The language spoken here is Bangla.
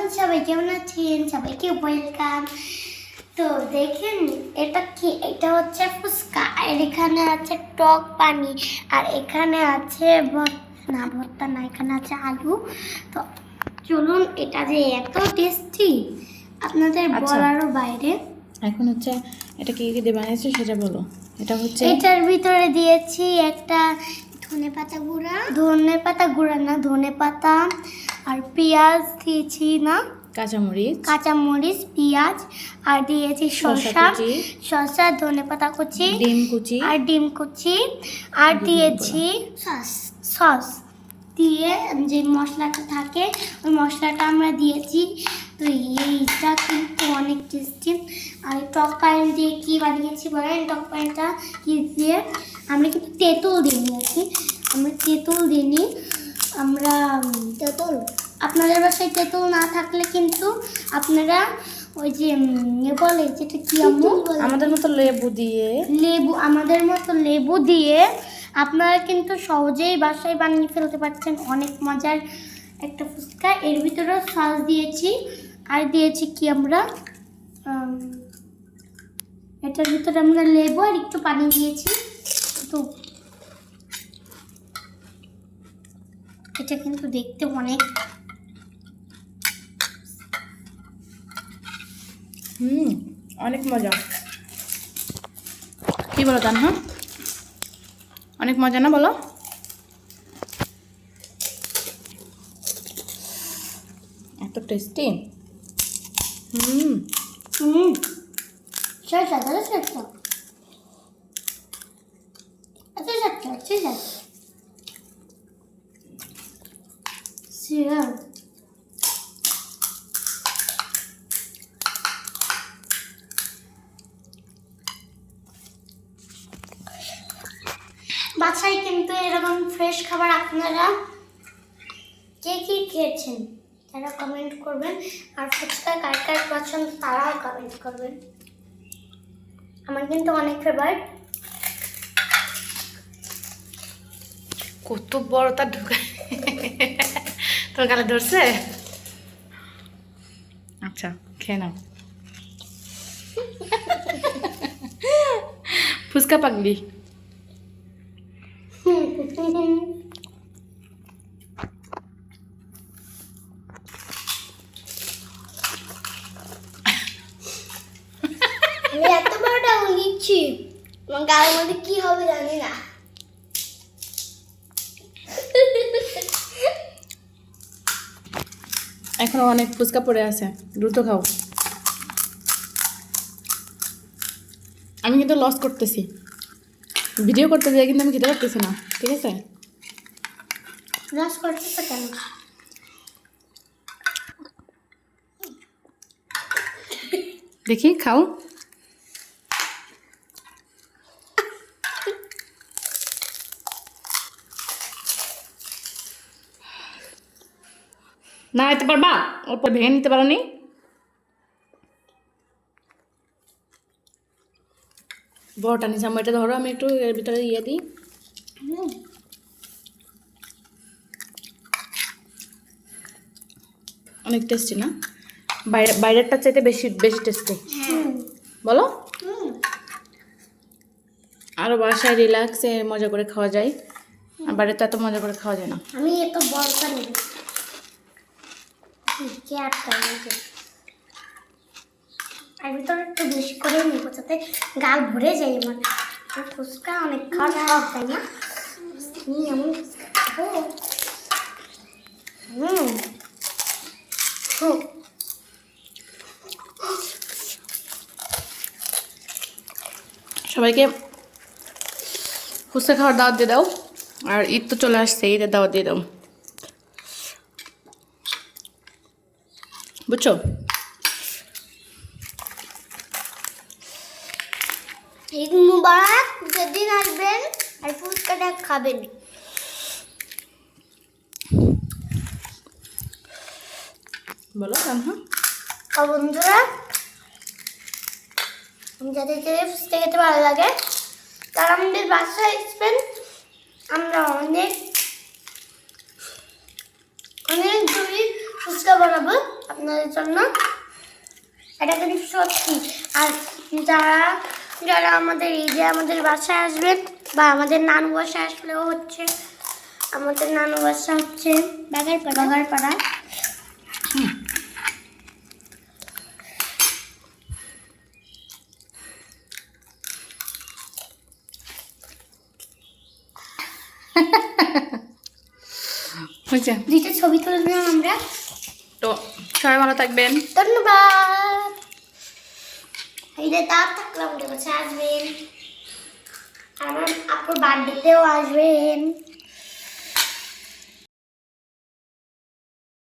এভরিওয়ান সবাই কেমন আছেন সবাইকে ওয়েলকাম তো দেখেন এটা কি এটা হচ্ছে ফুচকা আর এখানে আছে টক পানি আর এখানে আছে না ভর্তা না এখানে আছে আলু তো চলুন এটা যে এত টেস্টি আপনাদের। বলারও বাইরে এখন হচ্ছে এটা কি কি দিয়ে বানিয়েছে সেটা বলো। এটা হচ্ছে এটার ভিতরে দিয়েছি একটা ধনে পাতা গুঁড়া। ধনে পাতা গুঁড়া না ধনে পাতা আর পেঁয়াজ দিয়েছি না? কাঁচামরিচ। কাঁচামরিচ পেঁয়াজ আর দিয়েছি শসা শসা ধনে পাতা কুচি ডিম কুচি। আর ডিম কুচি আর দিয়েছি সস সস। দিয়ে যে মশলাটা থাকে ওই মশলাটা আমরা দিয়েছি। তো এইটা কিন্তু অনেক টেস্টি আর টক পানি দিয়ে কী বানিয়েছি বলেন? টক পানিটা কি দিয়ে? আমরা কিন্তু তেঁতুল দিয়ে নিয়েছি আমরা তেঁতুল দিইনি আমরা তেঁতুল আপনাদের বাসায় তেঁতুল না থাকলে কিন্তু আপনারা ওই যে ইয়ে বলে যেটা কি আম্মু? আমাদের মতো লেবু দিয়ে। লেবু আমাদের মতো লেবু দিয়ে আপনারা কিন্তু সহজেই বাসায় বানিয়ে ফেলতে পারছেন। অনেক মজার একটা ফুচকা। এর ভিতরেও সস দিয়েছি। আর দিয়েছি কি আমরা? এটার ভিতরে আমরা লেবু আর একটু পানি দিয়েছি। তো এটা কিন্তু দেখতে অনেক হুম অনেক মজা। কি বলো তান হ্যাঁ অনেক মজা না বলো? এত টেস্টি হুম। হুম। সেই সাথে সেটা আচ্ছা আচ্ছা ঠিক আছে? সিরাম বাসায় কিন্তু এরকম ফ্রেশ খাবার আপনারা কে কি খেয়েছেন, তারা কমেন্ট করবেন। আর ফুচকা কার কার পছন্দ তারাও কমেন্ট করবেন। আমার কিন্তু অনেক ফেভারিট কত বড় তার ঢুকে তোর গালে ধরছে? আচ্ছা খেয়ে নাও। ফুচকা পাগলি আমি এত বড়টা নিচ্ছি আমার গালের মধ্যে কি হবে জানি না। এখনও অনেক ফুচকা পড়ে আছে দ্রুত খাও। আমি কিন্তু লস করতেছি। ভিডিও করতে যাই কিন্তু আমি খেতে পারতেছি না ঠিক আছে? লস করতেছে কেন? দেখি খাও। না এতে পারবা? অল্প ভেঙে নিতে পারো নি বড়টা নিচে আমার এটা ধরো, আমি একটু এর ভিতরে ইয়ে দিই। অনেক টেস্টি না? বাইরে বাইরেরটার চাইতে বেশি বেশি টেস্টি। বলো। আরও বাসায় রিল্যাক্সে মজা করে খাওয়া যায়। আর বাড়িতে এত মজা করে খাওয়া যায় না। আমি এত বড়টা নেব কে আটকা নিয়েছে আর ভিতরে একটু বেশি করে নেব যাতে গাল ভরে যায় আমার ফুচকা অনেক খাওয়া শখ তাই না? আমি এমন ফুচকা খাব। হুম হুম। সবাইকে ফুচকা খাওয়ার দাওয়াত দিয়ে দাও। আর ঈদ তো চলে আসছে ঈদের দাওয়াত দিয়ে দাও। বুঝছ? ঈদ মুবারক যেদিন আসবেন আর ফুচকাটা খাবেন। বলো হ্যাঁ আর বন্ধুরা যাদেরকে ফুচকা খেতে ভালো লাগে তারা আমাদের বাসায় আসবেন। আমরা অনেক অনেক জরুরি ফুচকা বানাবো আপনাদের জন্য। এটা কিন্তু সত্যি। আর যারা যারা আমাদের এই যে আমাদের বাসায় আসবেন বা আমাদের নানু বাসায় আসলেও হচ্ছে আমাদের নানু বাসা হচ্ছে বাগারপাড়া। বাগারপাড়া। দুইটা ছবি তুলে দিলাম আমরা। তো সবাই ভালো থাকবেন। ধন্যবাদ। যে তার থাকলে আসবেন। আমার আপুর বার্থডেতেও আসবেন।